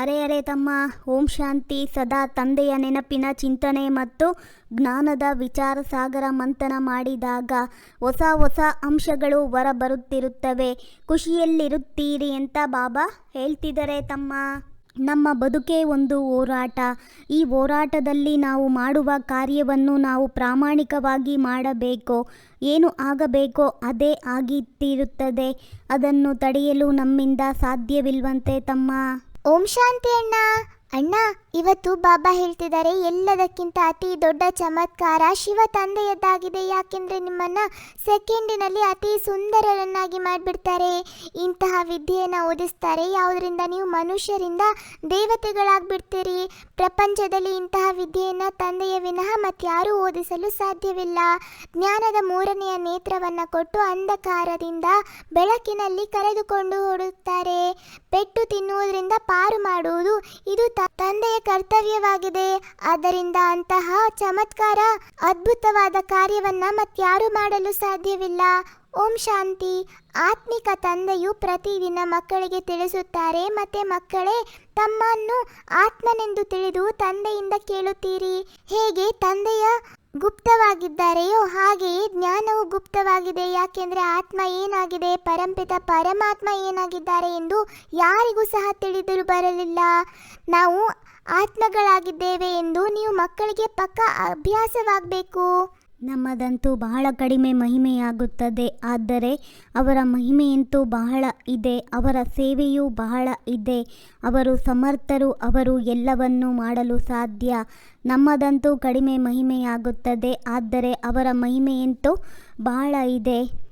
ಅರೆ ಅರೆ ತಮ್ಮ, ಓಂ ಶಾಂತಿ. ಸದಾ ತಂದೆಯ ನೆನಪಿನ ಚಿಂತನೆ ಮತ್ತು ಜ್ಞಾನದ ವಿಚಾರ ಸಾಗರ ಮಂಥನ ಮಾಡಿದಾಗ ಹೊಸ ಹೊಸ ಅಂಶಗಳು ಹೊರಬರುತ್ತಿರುತ್ತವೆ. ಖುಷಿಯಲ್ಲಿರುತ್ತೀರಿ ಅಂತ ಬಾಬಾ ಹೇಳ್ತಿದ್ದಾರೆ ತಮ್ಮ. ನಮ್ಮ ಬದುಕೇ ಒಂದು ಹೋರಾಟ. ಈ ಹೋರಾಟದಲ್ಲಿ ನಾವು ಮಾಡುವ ಕಾರ್ಯವನ್ನು ನಾವು ಪ್ರಾಮಾಣಿಕವಾಗಿ ಮಾಡಬೇಕು, ಏನು ಆಗಬೇಕೋ ಅದೇ ಆಗಿತ್ತಿರುತ್ತದೆ. ಅದನ್ನು ತಡೆಯಲು ನಮ್ಮಿಂದ ಸಾಧ್ಯವಿಲ್ವಂತೆ ತಮ್ಮ. ಓಂ ಶಾಂತಿ ಅಣ್ಣ. ಅಣ್ಣ, ಇವತ್ತು ಬಾಬಾ ಹೇಳ್ತಿದ್ದಾರೆ, ಎಲ್ಲದಕ್ಕಿಂತ ಅತಿ ದೊಡ್ಡ ಚಮತ್ಕಾರ ಶಿವ ತಂದೆಯದ್ದಾಗಿದೆ. ಯಾಕೆಂದ್ರೆ ನಿಮ್ಮನ್ನ ಸೆಕೆಂಡಿನಲ್ಲಿ ಅತಿ ಸುಂದರರನ್ನಾಗಿ ಮಾಡಿಬಿಡ್ತಾರೆ. ಇಂತಹ ವಿದ್ಯೆಯನ್ನು ಓದಿಸ್ತಾರೆ. ಯಾವುದರಿಂದ ನೀವು ಮನುಷ್ಯರಿಂದ ದೇವತೆಗಳಾಗ್ಬಿಡ್ತೀರಿ? ಪ್ರಪಂಚದಲ್ಲಿ ಇಂತಹ ವಿದ್ಯೆಯನ್ನು ತಂದೆಯ ವಿನಃ ಮತ್ತಾರು ಓದಿಸಲು ಸಾಧ್ಯವಿಲ್ಲ. ಜ್ಞಾನದ ಮೂರನೆಯ ನೇತ್ರವನ್ನು ಕೊಟ್ಟು ಅಂಧಕಾರದಿಂದ ಬೆಳಕಿನಲ್ಲಿ ಕರೆದುಕೊಂಡು ಹೋಡುತ್ತಾರೆ ಪೆಟ್ಟು ತಿನ್ನುವುದರಿಂದ ಪಾರು ಮಾಡುವುದು, ಇದು ತಂದೆಯ ಕರ್ತವ್ಯವಾಗಿದೆ. ಆದ್ದರಿಂದ ಅಂತಹ ಚಮತ್ಕಾರ, ಅದ್ಭುತವಾದ ಕಾರ್ಯವನ್ನ ಮತ್ಯಾರು ಮಾಡಲು ಸಾಧ್ಯವಿಲ್ಲ. ಓಂ ಶಾಂತಿ. ಆತ್ಮಿಕ ತಂದೆಯು ಪ್ರತಿದಿನ ಮಕ್ಕಳಿಗೆ ತಿಳಿಸುತ್ತಾರೆ, ಮತ್ತೆ ಮಕ್ಕಳೇ ತಮ್ಮನ್ನು ಆತ್ಮನೆಂದು ತಿಳಿದು ತಂದೆಯಿಂದ ಕೇಳುತ್ತೀರಿ. ಹೇಗೆ? ತಂದೆಯ ಗುಪ್ತವಾಗಿದ್ದಾರೆಯೋ ಹಾಗೆಯೇ ಜ್ಞಾನವು ಗುಪ್ತವಾಗಿದೆ. ಯಾಕೆಂದರೆ ಆತ್ಮ ಏನಾಗಿದೆ? ಪರಂಪಿತ ಪರಮಾತ್ಮ ಏನಾಗಿದ್ದಾರೆ ಎಂದು ಯಾರಿಗೂ ಸಹ ತಿಳಿದಿರು ಬರಲಿಲ್ಲ. ನಾವು ಆತ್ಮಗಳಾಗಿದ್ದೇವೆ ಎಂದು ನೀವು ಮಕ್ಕಳಿಗೆ ಪಕ್ಕ ಅಭ್ಯಾಸವಾಗಬೇಕು. ನಮ್ಮದಂತೂ ಬಹಳ ಕಡಿಮೆ ಮಹಿಮೆಯಾಗುತ್ತದೆ. ಆದರೆ ಅವರ ಮಹಿಮೆಯಂತೂ ಬಹಳ ಇದೆ. ಅವರ ಸೇವೆಯೂ ಬಹಳ ಇದೆ. ಅವರು ಸಮರ್ಥರು. ಅವರು ಎಲ್ಲವನ್ನೂ ಮಾಡಲು ಸಾಧ್ಯ. ನಮ್ಮದಂತೂ ಕಡಿಮೆ ಮಹಿಮೆಯಾಗುತ್ತದೆ. ಆದರೆ ಅವರ ಮಹಿಮೆಯಂತೂ ಬಹಳ ಇದೆ.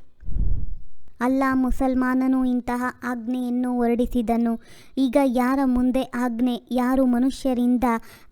ಅಲ್ಲಾ ಮುಸಲ್ಮಾನನು ಇಂತಹ ಆಜ್ಞೆಯನ್ನು ಹೊರಡಿಸಿದನು. ಈಗ ಯಾರ ಮುಂದೆ ಆಜ್ಞೆ? ಯಾರು ಮನುಷ್ಯರಿಂದ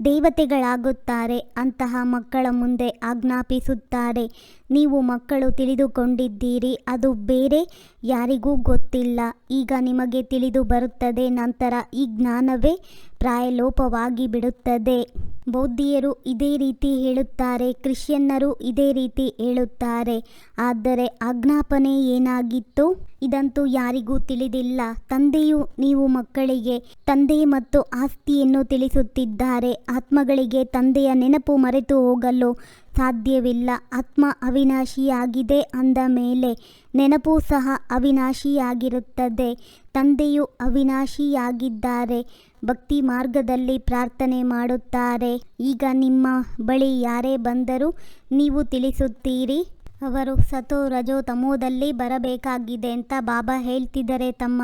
ದೇವತೆಗಳಾಗುತ್ತಾರೆ? ಅಂತಹ ಮಕ್ಕಳ ಮುಂದೆ ಆಜ್ಞಾಪಿಸುತ್ತಾರೆ. ನೀವು ಮಕ್ಕಳು ತಿಳಿದುಕೊಂಡಿದ್ದೀರಿ, ಅದು ಬೇರೆ ಯಾರಿಗೂ ಗೊತ್ತಿಲ್ಲ. ಈಗ ನಿಮಗೆ ತಿಳಿದು ಬರುತ್ತದೆ, ನಂತರ ಈ ಜ್ಞಾನವೇ ಪ್ರಾಯಲೋಪವಾಗಿ ಬಿಡುತ್ತದೆ ಬೌದ್ಧಿಯರು ಇದೇ ರೀತಿ ಹೇಳುತ್ತಾರೆ, ಕ್ರಿಶ್ಚಿಯನ್ನರು ಇದೇ ರೀತಿ ಹೇಳುತ್ತಾರೆ. ಆದರೆ ಆಜ್ಞಾಪನೆ ಏನಾಗಿತ್ತು? ಇದಂತೂ ಯಾರಿಗೂ ತಿಳಿದಿಲ್ಲ. ತಂದೆಯು ನೀವು ಮಕ್ಕಳಿಗೆ ತಂದೆ ಮತ್ತು ಆಸ್ತಿಯನ್ನು ತಿಳಿಸುತ್ತಿದ್ದಾರೆ. ಆತ್ಮಗಳಿಗೆ ತಂದೆಯ ನೆನಪು ಮರೆತು ಹೋಗಲು ಸಾಧ್ಯವಿಲ್ಲ. ಆತ್ಮ ಅವಿನಾಶಿಯಾಗಿದೆ ಅಂದ ಮೇಲೆ ನೆನಪು ಸಹ ಅವಿನಾಶಿಯಾಗಿರುತ್ತದೆ. ತಂದೆಯು ಅವಿನಾಶಿಯಾಗಿದ್ದಾರೆ. ಭಕ್ತಿ ಮಾರ್ಗದಲ್ಲಿ ಪ್ರಾರ್ಥನೆ ಮಾಡುತ್ತಾರೆ. ಈಗ ನಿಮ್ಮ ಬಳಿ ಯಾರೇ ಬಂದರೂ ನೀವು ತಿಳಿಸುತ್ತೀರಿ. ಅವರು ಸತೋ ರಜೋ ತಮೋದಲ್ಲಿ ಬರಬೇಕಾಗಿದೆ ಅಂತ ಬಾಬಾ ಹೇಳ್ತಿದ್ದಾರೆ. ತಮ್ಮ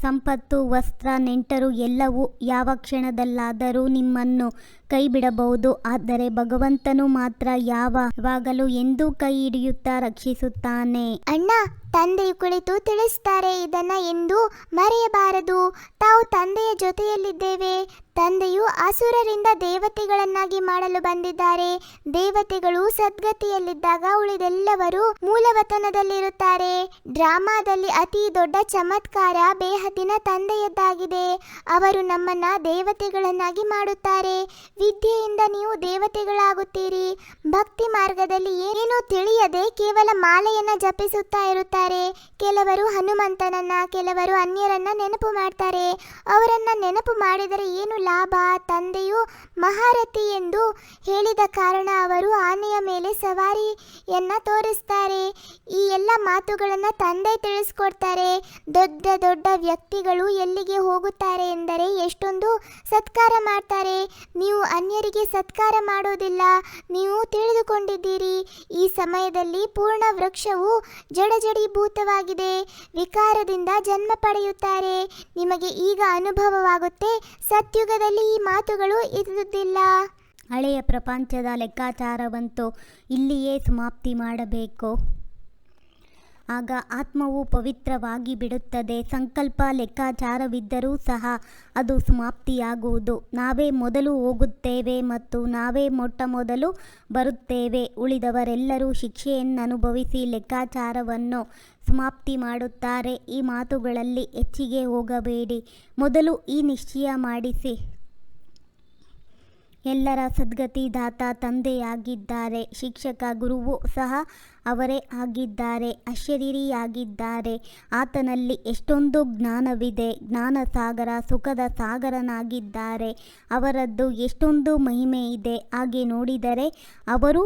ಸಂಪತ್ತು, ವಸ್ತ್ರ, ನೆಂಟರು ಎಲ್ಲವೂ ಯಾವ ಕ್ಷಣದಲ್ಲಾದರೂ ನಿಮ್ಮನ್ನು ಕೈ ಬಿಡಬಹುದು. ಆದರೆ ಭಗವಂತನು ಮಾತ್ರ ಯಾವಾಗಲೂ ಎಂದೂ ಕೈ ಹಿಡಿಯುತ್ತಾ ರಕ್ಷಿಸುತ್ತಾನೆ. ಅಣ್ಣ, ತಂದೆಯ ಕುಳಿತು ತಿಳಿಸ್ತಾರೆ. ಇದನ್ನ ಎಂದು ಮರೆಯಬಾರದು. ತಾವು ತಂದೆಯ ಜೊತೆಯಲ್ಲಿದ್ದೇವೆ. ತಂದೆಯು ಅಸುರರಿಂದ ದೇವತೆಗಳನ್ನಾಗಿ ಮಾಡಲು ಬಂದಿದ್ದಾರೆ. ದೇವತೆಗಳು ಸದ್ಗತಿಯಲ್ಲಿದ್ದಾಗ ಉಳಿದೆಲ್ಲವರು ಮೂಲವತನದಲ್ಲಿರುತ್ತಾರೆ. ಡ್ರಾಮಾದಲ್ಲಿ ಅತಿ ದೊಡ್ಡ ಚಮತ್ಕಾರ ಬೇಹದಿನ ತಂದೆಯದ್ದಾಗಿದೆ. ಅವರು ನಮ್ಮನ್ನ ದೇವತೆಗಳನ್ನಾಗಿ ಮಾಡುತ್ತಾರೆ. ವಿದ್ಯೆಯಿಂದ ನೀವು ದೇವತೆಗಳಾಗುತ್ತೀರಿ. ಭಕ್ತಿ ಮಾರ್ಗದಲ್ಲಿ ಏನೇನೋ ತಿಳಿಯದೆ ಕೇವಲ ಮಾಲೆಯನ್ನ ಜಪಿಸುತ್ತಾ ಇರುತ್ತಾರೆ. ಕೆಲವರು ಹನುಮಂತನನ್ನ, ಕೆಲವರು ಅನ್ಯರನ್ನ ನೆನಪು ಮಾಡ್ತಾರೆ. ಅವರನ್ನ ನೆನಪು ಮಾಡಿದರೆ ಏನು ಲಾಭ? ತಂದೆಯು ಮಹಾರಥಿ ಎಂದು ಹೇಳಿದ ಕಾರಣ ಅವರು ಆನೆಯ ಮೇಲೆ ಸವಾರಿಯನ್ನ ತೋರಿಸ್ತಾರೆ. ಈ ಎಲ್ಲ ಮಾತುಗಳನ್ನ ತಂದೆ ತಿಳಿಸ್ಕೊಡ್ತಾರೆ. ದೊಡ್ಡ ದೊಡ್ಡ ವ್ಯಕ್ತಿಗಳು ಎಲ್ಲಿಗೆ ಹೋಗುತ್ತಾರೆ ಎಂದರೆ ಎಷ್ಟೊಂದು ಸತ್ಕಾರ ಮಾಡ್ತಾರೆ. ನೀವು ಅನ್ಯರಿಗೆ ಸತ್ಕಾರ ಮಾಡುವುದಿಲ್ಲ ನೀವು ತಿಳಿದುಕೊಂಡಿದ್ದೀರಿ. ಈ ಸಮಯದಲ್ಲಿ ಪೂರ್ಣ ವೃಕ್ಷವು ಜಡಜಡೀಭೂತವಾಗಿದೆ ವಿಕಾರದಿಂದ ಜನ್ಮ ಪಡೆಯುತ್ತಾರೆ. ನಿಮಗೆ ಈಗ ಅನುಭವವಾಗುತ್ತೆ, ಸತ್ಯುಗದಲ್ಲಿ ಈ ಮಾತುಗಳು ಇರುವುದಿಲ್ಲ. ಹಳೆಯ ಪ್ರಪಂಚದ ಲೆಕ್ಕಾಚಾರವಂತೂ ಇಲ್ಲಿಯೇ ಸಮಾಪ್ತಿ ಮಾಡಬೇಕು. ಆಗ ಆತ್ಮವು ಪವಿತ್ರವಾಗಿ ಬಿಡುತ್ತದೆ. ಸಂಕಲ್ಪ ಲೆಕ್ಕಾಚಾರವಿದ್ದರೂ ಸಹ ಅದು ಸಮಾಪ್ತಿಯಾಗುವುದು. ನಾವೇ ಮೊದಲು ಹೋಗುತ್ತೇವೆ ಮತ್ತು ನಾವೇ ಮೊಟ್ಟ ಮೊದಲು ಬರುತ್ತೇವೆ. ಉಳಿದವರೆಲ್ಲರೂ ಶಿಕ್ಷೆಯನ್ನು ಅನುಭವಿಸಿ ಲೆಕ್ಕಾಚಾರವನ್ನು ಸಮಾಪ್ತಿ ಮಾಡುತ್ತಾರೆ. ಈ ಮಾತುಗಳಲ್ಲಿ ಹೆಚ್ಚಿಗೆ ಹೋಗಬೇಡಿ. ಮೊದಲು ಈ ನಿಶ್ಚಯ ಮಾಡಿಸಿ. ಎಲ್ಲರ ಸದ್ಗತಿ ದಾತ ತಂದೆಯಾಗಿದ್ದಾರೆ. ಶಿಕ್ಷಕ ಗುರುವು ಸಹ ಅವರೇ ಆಗಿದ್ದಾರೆ. ಅಶರೀರಿಯಾಗಿದ್ದಾರೆ ಆತನಲ್ಲಿ ಎಷ್ಟೊಂದು ಜ್ಞಾನವಿದೆ. ಜ್ಞಾನ ಸಾಗರ ಸುಖದ ಸಾಗರನಾಗಿದ್ದಾರೆ. ಅವರದ್ದು ಎಷ್ಟೊಂದು ಮಹಿಮೆ ಇದೆ ಹಾಗೆ ನೋಡಿದರೆ ಅವರು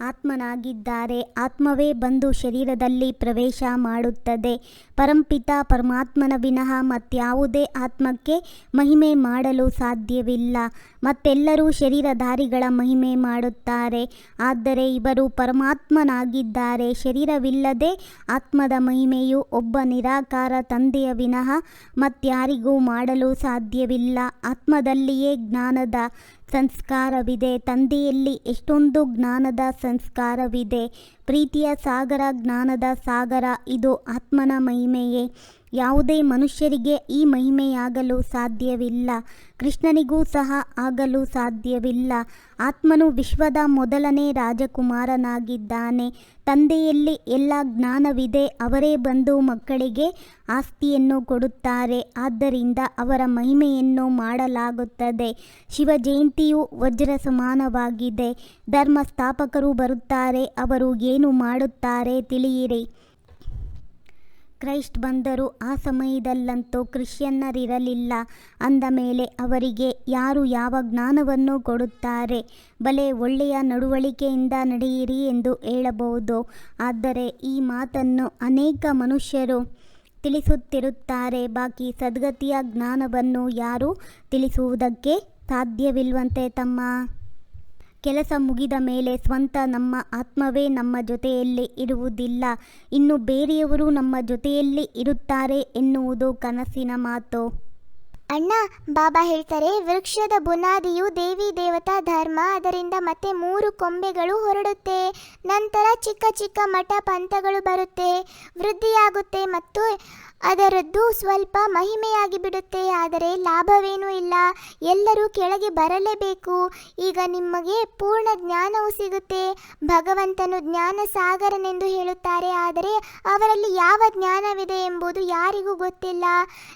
ಆತ್ಮನಾಗಿದ್ದಾರೆ. ಆತ್ಮವೇ ಬಂದು ಶರೀರದಲ್ಲಿ ಪ್ರವೇಶ ಮಾಡುತ್ತದೆ. ಪರಂಪಿತ ಪರಮಾತ್ಮನ ವಿನಃ ಮತ್ಯಾವುದೇ ಆತ್ಮಕ್ಕೆ ಮಹಿಮೆ ಮಾಡಲು ಸಾಧ್ಯವಿಲ್ಲ. ಮತ್ತೆಲ್ಲರೂ ಶರೀರಧಾರಿಗಳ ಮಹಿಮೆ ಮಾಡುತ್ತಾರೆ. ಆದರೆ ಇವರು ಪರಮಾತ್ಮನಾಗಿದ್ದಾರೆ. ಶರೀರವಿಲ್ಲದೆ ಆತ್ಮದ ಮಹಿಮೆಯು ಒಬ್ಬ ನಿರಾಕಾರ ತಂದೆಯ ವಿನಃ ಮತ್ಯಾರಿಗೂ ಮಾಡಲು ಸಾಧ್ಯವಿಲ್ಲ. ಆತ್ಮದಲ್ಲಿಯೇ ಜ್ಞಾನದ ಸಂಸ್ಕಾರವಿದೆ. ತಂದೆಯಲ್ಲಿ ಎಷ್ಟೊಂದು ಜ್ಞಾನದ ಸಂಸ್ಕಾರವಿದೆ. ಪ್ರೀತಿಯ ಸಾಗರ ಜ್ಞಾನದ ಸಾಗರ ಇದು ಆತ್ಮನ ಮಹಿಮೆಯೇ. ಯಾವುದೇ ಮನುಷ್ಯರಿಗೆ ಈ ಮಹಿಮೆಯಾಗಲು ಸಾಧ್ಯವಿಲ್ಲ. ಕೃಷ್ಣನಿಗೂ ಸಹ ಆಗಲು ಸಾಧ್ಯವಿಲ್ಲ. ಆತ್ಮನು ವಿಶ್ವದ ಮೊದಲನೇ ರಾಜಕುಮಾರನಾಗಿದ್ದಾನೆ. ತಂದೆಯಲ್ಲಿ ಎಲ್ಲ ಜ್ಞಾನವಿದೆ. ಅವರೇ ಬಂದು ಮಕ್ಕಳಿಗೆ ಆಸ್ತಿಯನ್ನು ಕೊಡುತ್ತಾರೆ. ಆದ್ದರಿಂದ ಅವರ ಮಹಿಮೆಯನ್ನು ಮಾಡಲಾಗುತ್ತದೆ. ಶಿವ ಜಯಂತಿಯು ವಜ್ರ ಸಮಾನವಾಗಿದೆ ಧರ್ಮ ಸ್ಥಾಪಕರು ಬರುತ್ತಾರೆ. ಅವರು ಏನು ಮಾಡುತ್ತಾರೆ ತಿಳಿಯಿರಿ. ಕ್ರೈಸ್ಟ್ ಬಂದರು ಆ ಸಮಯದಲ್ಲಂತೂ ಕ್ರಿಶ್ಚಿಯನ್ನರಿರಲಿಲ್ಲ. ಅಂದ ಮೇಲೆ ಅವರಿಗೆ, ಯಾರು ಯಾವ ಜ್ಞಾನವನ್ನು ಕೊಡುತ್ತಾರೆ, ಬಲೆ ಒಳ್ಳೆಯ ನಡವಳಿಕೆಯಿಂದ ನಡೆಯಿರಿ ಎಂದು ಹೇಳಬಹುದು. ಆದರೆ ಈ ಮಾತನ್ನು ಅನೇಕ ಮನುಷ್ಯರು ತಿಳಿಸುತ್ತಿರುತ್ತಾರೆ. ಬಾಕಿ ಸದ್ಗತಿಯ ಜ್ಞಾನವನ್ನು ಯಾರೂ ತಿಳಿಸುವುದಕ್ಕೆ ಸಾಧ್ಯವಿಲ್ವಂತೆ ತಮ್ಮ ಕೆಲಸ ಮುಗಿದ ಮೇಲೆ ಸ್ವಂತ ನಮ್ಮ ಆತ್ಮವೇ ನಮ್ಮ ಜೊತೆಯಲ್ಲಿ ಇರುವುದಿಲ್ಲ. ಇನ್ನು ಬೇರೆಯವರು ನಮ್ಮ ಜೊತೆಯಲ್ಲಿ ಇರುತ್ತಾರೆ ಎನ್ನುವುದು ಕನಸಿನ ಮಾತು. ಅಣ್ಣ, ಬಾಬಾ ಹೇಳ್ತಾರೆ, ವೃಕ್ಷದ ಬುನಾದಿಯು ದೇವಿ ದೇವತಾ ಧರ್ಮ. ಅದರಿಂದ ಮತ್ತೆ ಮೂರು ಕೊಂಬೆಗಳು ಹೊರಡುತ್ತೆ. ನಂತರ ಚಿಕ್ಕ ಚಿಕ್ಕ ಮಠ ಪಂಥಗಳು ಬರುತ್ತೆ. ವೃದ್ಧಿಯಾಗುತ್ತೆ ಮತ್ತು ಅದರದ್ದು ಸ್ವಲ್ಪ ಮಹಿಮೆಯಾಗಿ ಬಿಡುತ್ತೆ, ಆದರೆ ಲಾಭವೇನೂ ಇಲ್ಲ. ಎಲ್ಲರೂ ಕೆಳಗೆ ಬರಲೇಬೇಕು. ಈಗ ನಿಮಗೆ ಪೂರ್ಣ ಜ್ಞಾನವು ಸಿಗುತ್ತೆ. ಭಗವಂತನು ಜ್ಞಾನ ಸಾಗರನೆಂದು ಹೇಳುತ್ತಾರೆ, ಆದರೆ ಅವರಲ್ಲಿ ಯಾವ ಜ್ಞಾನವಿದೆ ಎಂಬುದು ಯಾರಿಗೂ ಗೊತ್ತಿಲ್ಲ.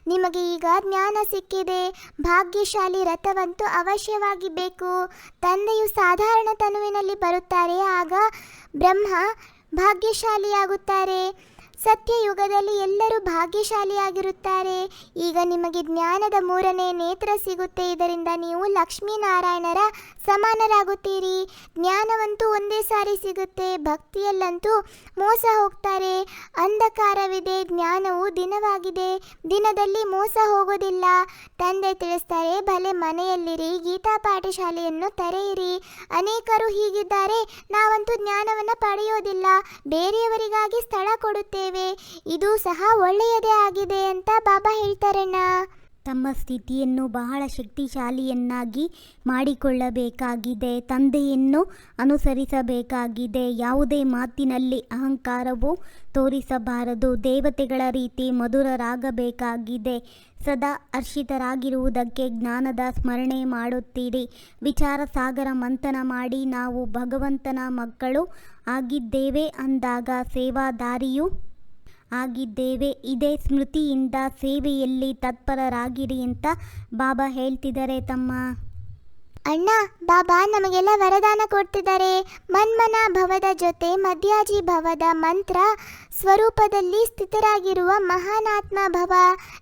ನಿಮಗೆ ಈಗ ಜ್ಞಾನ ಸಿಕ್ಕಿದೆ. ಭಾಗ್ಯಶಾಲಿ ರಥವಂತೂ ಅವಶ್ಯವಾಗಿ ಬೇಕು ತಂದೆಯು ಸಾಧಾರಣ ತನುವಿನಲ್ಲಿ ಬರುತ್ತಾರೆ, ಆಗ ಬ್ರಹ್ಮ ಭಾಗ್ಯಶಾಲಿಯಾಗುತ್ತಾರೆ. ಸತ್ಯಯುಗದಲ್ಲಿ ಎಲ್ಲರೂ ಭಾಗ್ಯಶಾಲಿಯಾಗಿರುತ್ತಾರೆ. ಈಗ ನಿಮಗೆ ಜ್ಞಾನದ ಮೂರನೇ ನೇತ್ರ ಸಿಗುತ್ತೆ. ಇದರಿಂದ ನೀವು ಲಕ್ಷ್ಮೀನಾರಾಯಣರ ಸಮಾನರಾಗುತ್ತೀರಿ. ಜ್ಞಾನವಂತೂ ಒಂದೇ ಸಾರಿ ಸಿಗುತ್ತೆ. ಭಕ್ತಿಯಲ್ಲಂತೂ ಮೋಸ ಹೋಗ್ತಾರೆ. ಅಂಧಕಾರವಿದೆ. ಜ್ಞಾನವು ದಿನವಾಗಿದೆ. ದಿನದಲ್ಲಿ ಮೋಸ ಹೋಗೋದಿಲ್ಲ. ತಂದೆ ತಿಳಿಸ್ತಾರೆ, ಭಲೆ ಮನೆಯಲ್ಲಿರಿ. ಗೀತಾ ಪಾಠಶಾಲೆಯನ್ನು ತೆರೆಯಿರಿ. ಅನೇಕರು ಹೀಗಿದ್ದಾರೆ. ನಾವಂತೂ ಜ್ಞಾನವನ್ನು ಪಡೆಯೋದಿಲ್ಲ. ಬೇರೆಯವರಿಗಾಗಿ ಸ್ಥಳ ಕೊಡುತ್ತೇವೆ. ಇದು ಸಹ ಒಳ್ಳೆಯದೇ ಆಗಿದೆ ಅಂತ ಬಾಬಾ ಹೇಳ್ತಾರಣ್ಣ. ತಮ್ಮ ಸ್ಥಿತಿಯನ್ನು ಬಹಳ ಶಕ್ತಿಶಾಲಿಯನ್ನಾಗಿ ಮಾಡಿಕೊಳ್ಳಬೇಕಾಗಿದೆ. ತಂದೆಯನ್ನು ಅನುಸರಿಸಬೇಕಾಗಿದೆ. ಯಾವುದೇ ಮಾತಿನಲ್ಲಿ ಅಹಂಕಾರವು ತೋರಿಸಬಾರದು. ದೇವತೆಗಳ ರೀತಿ ಮಧುರರಾಗಬೇಕಾಗಿದೆ. ಸದಾ ಅರ್ಷಿತರಾಗಿರುವುದಕ್ಕೆ ಜ್ಞಾನದ ಸ್ಮರಣೆ ಮಾಡುತ್ತೀರಿ. ವಿಚಾರ ಸಾಗರ ಮಂಥನ ಮಾಡಿ ನಾವು ಭಗವಂತನ ಮಕ್ಕಳು ಆಗಿದ್ದೇವೆ ಅಂದಾಗ ಸೇವಾದಾರಿಯು ಆಗಿದ್ದೇವೆ. ಇದೇ ಸ್ಮೃತಿಯಿಂದ ಸೇವೆಯಲ್ಲಿ ತತ್ಪರರಾಗಿರಿ ಅಂತ ಬಾಬಾ ಹೇಳ್ತಿದ್ದಾರೆ ತಮ್ಮ ಅಣ್ಣ, ಬಾಬಾ ನಮಗೆಲ್ಲ ವರದಾನ ಕೊಡ್ತಿದ್ದಾರೆ. ಮನ್ಮನ ಭವದ ಜೊತೆ ಮಧ್ಯಾಜಿ ಭವದ ಮಂತ್ರ ಸ್ವರೂಪದಲ್ಲಿ ಸ್ಥಿತರಾಗಿರುವ ಮಹಾನಾತ್ಮ ಭವ.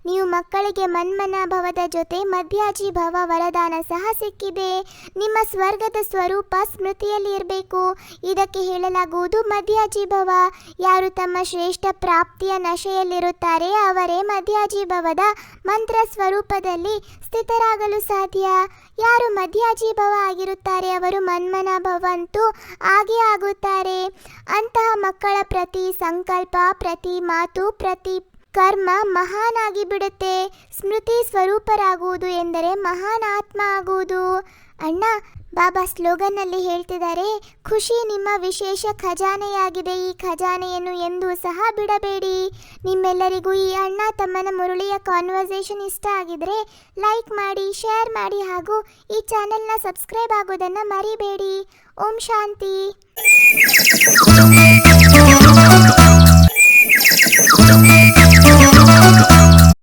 ನೀವು ಮಕ್ಕಳಿಗೆ ಮನ್ಮನ ಭವದ ಜೊತೆ ಮಧ್ಯಾಜಿ ಭವ ವರದಾನ ಸಹ ಸಿಕ್ಕಿದೆ. ನಿಮ್ಮ ಸ್ವರ್ಗದ ಸ್ವರೂಪ ಸ್ಮೃತಿಯಲ್ಲಿ ಇರಬೇಕು. ಇದಕ್ಕೆ ಹೇಳಲಾಗುವುದು ಮಧ್ಯಾಜಿ ಭವ. ಯಾರು ತಮ್ಮ ಶ್ರೇಷ್ಠ ಪ್ರಾಪ್ತಿಯ ನಶೆಯಲ್ಲಿರುತ್ತಾರೆ, ಅವರೇ ಮಧ್ಯಾಜಿ ಭವದ ಮಂತ್ರ ಸ್ವರೂಪದಲ್ಲಿ ಸ್ಥಿತರಾಗಲು ಸಾಧ್ಯ? ಯಾರು ಮಧ್ಯಾಜೀಭವ ಆಗಿರುತ್ತಾರೆ, ಅವರು ಮನ್ಮನ ಭವಂತು ಆಗೇ ಆಗುತ್ತಾರೆ. ಅಂತಹ ಮಕ್ಕಳ ಪ್ರತಿ ಸಂಕಲ್ಪ, ಪ್ರತಿ ಮಾತು, ಪ್ರತಿ ಕರ್ಮ ಮಹಾನಾಗಿ ಬಿಡುತ್ತೆ. ಸ್ಮೃತಿ ಸ್ವರೂಪರಾಗುವುದು ಎಂದರೆ ಮಹಾನ್ ಆತ್ಮ ಆಗುವುದು. ಅಣ್ಣ ಬಾಬಾ ಸ್ಲೋಗನ್ನಲ್ಲಿ ಹೇಳ್ತಿದ್ದಾರೆ, ಖುಷಿ ನಿಮ್ಮ ವಿಶೇಷ ಖಜಾನೆಯಾಗಿದೆ. ಈ ಖಜಾನೆಯನ್ನು ಎಂದೂ ಸಹ ಬಿಡಬೇಡಿ. ನಿಮ್ಮೆಲ್ಲರಿಗೂ ಈ ಅಣ್ಣ ತಮ್ಮನ ಮುರುಳಿಯ ಕಾನ್ವರ್ಸೇಷನ್ ಇಷ್ಟ ಆಗಿದ್ರೆ ಲೈಕ್ ಮಾಡಿ ಶೇರ್ ಮಾಡಿ ಹಾಗೂ ಈ ಚಾನೆಲ್ನ ಸಬ್ಸ್ಕ್ರೈಬ್ ಆಗೋದನ್ನು ಮರಿಬೇಡಿ. ಓಂ ಶಾಂತಿ.